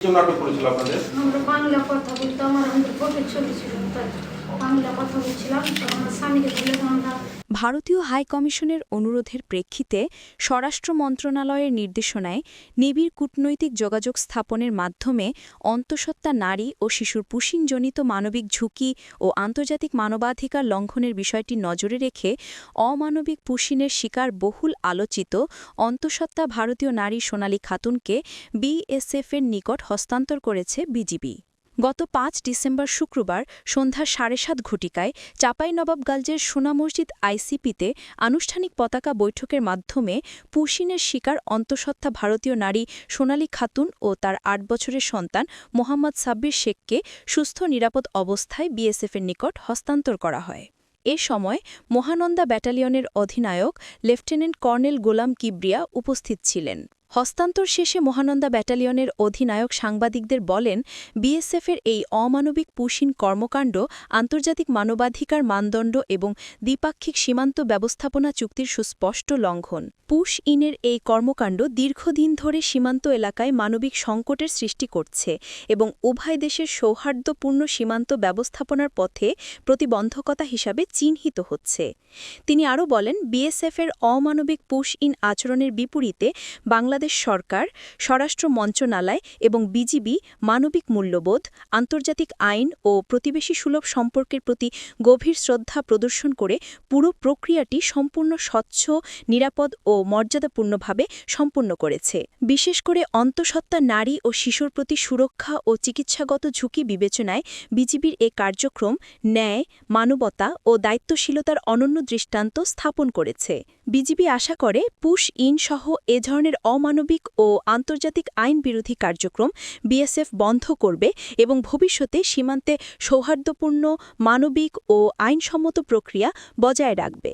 জন্য আটক করেছিল আপনাদের? আমরা বাংলা কথা বলতাম আর আমাদের ভোটের ছবি ছিল তাই ভারতীয় হাই কমিশনের অনুরোধের প্রেক্ষিতে স্বরাষ্ট্র মন্ত্রণালয়ের নির্দেশনায় নিবিড় কূটনৈতিক যোগাযোগ স্থাপনের মাধ্যমে অন্তঃসত্ত্বা নারী ও শিশুর পুষিনজনিত মানবিক ঝুঁকি ও আন্তর্জাতিক মানবাধিকার লঙ্ঘনের বিষয়টি নজরে রেখে অমানবিক পুষিনের শিকার বহুল আলোচিত অন্তঃসত্ত্বা ভারতীয় নারী সোনালী খাতুনকে বিএসএফের নিকট হস্তান্তর করেছে বিজিবি। গত পাঁচ ডিসেম্বর শুক্রবার সন্ধ্যা সাড়ে সাত ঘটিকায় চাঁপাইনবাবগঞ্জের সোনা মসজিদ আইসিপিতে আনুষ্ঠানিক পতাকা বৈঠকের মাধ্যমে পুশিনের শিকার অন্তঃসত্ত্বা ভারতীয় নারী সোনালী খাতুন ও তার আট বছরের সন্তান মোহাম্মদ সাব্বির শেখকে সুস্থ, নিরাপদ অবস্থায় বিএসএফের নিকট হস্তান্তর করা হয়। এ সময় মহানন্দা ব্যাটালিয়নের অধিনায়ক লেফটেন্যান্ট কর্নেল গোলাম কিবরিয়া উপস্থিত ছিলেন। হস্তান্তর শেষে মহানন্দা ব্যাটালিয়নের অধিনায়ক সাংবাদিকদের বলেন, বিএসএফের এই অমানবিক পুশিন কর্মকাণ্ড, আন্তর্জাতিক মানবাধিকার মানদণ্ড এবং দ্বিপাক্ষিক সীমান্ত ব্যবস্থাপনা চুক্তির সুস্পষ্ট লঙ্ঘন। পুশ ইনের এই কর্মকাণ্ড দীর্ঘদিন ধরে সীমান্ত এলাকায় মানবিক সংকটের সৃষ্টি করছে এবং উভয় দেশের সৌহার্দ্যপূর্ণ সীমান্ত ব্যবস্থাপনার পথে প্রতিবন্ধকতা হিসাবে চিহ্নিত হচ্ছে। তিনি আরও বলেন, বিএসএফের অমানবিক পুশ ইন আচরণের বিপরীতে বাংলাদেশ সরকার, স্বরাষ্ট্র মন্ত্রণালয় এবং বিজিবি মানবিক মূল্যবোধ, আন্তর্জাতিক আইন ও প্রতিবেশী সুলভ সম্পর্কের প্রতি গভীর শ্রদ্ধা প্রদর্শন করে পুরো প্রক্রিয়াটি সম্পূর্ণ স্বচ্ছ, নিরাপদ ও মর্যাদাপূর্ণভাবে সম্পন্ন করেছে। বিশেষ করে অন্তঃসত্ত্বা নারী ও শিশুর প্রতি সুরক্ষা ও চিকিৎসাগত ঝুঁকি বিবেচনায় বিজিবির এ কার্যক্রম ন্যায়, মানবতা ও দায়িত্বশীলতার অনন্য দৃষ্টান্ত স্থাপন করেছে। বিজিবি আশা করে পুশ ইন সহ এ ধরনের অমানবিক ও আন্তর্জাতিক আইন বিরোধী কার্যক্রম বিএসএফ বন্ধ করবে এবং ভবিষ্যতে সীমান্তে সৌহার্দ্যপূর্ণ মানবিক ও আইনসম্মত প্রক্রিয়া বজায় রাখবে।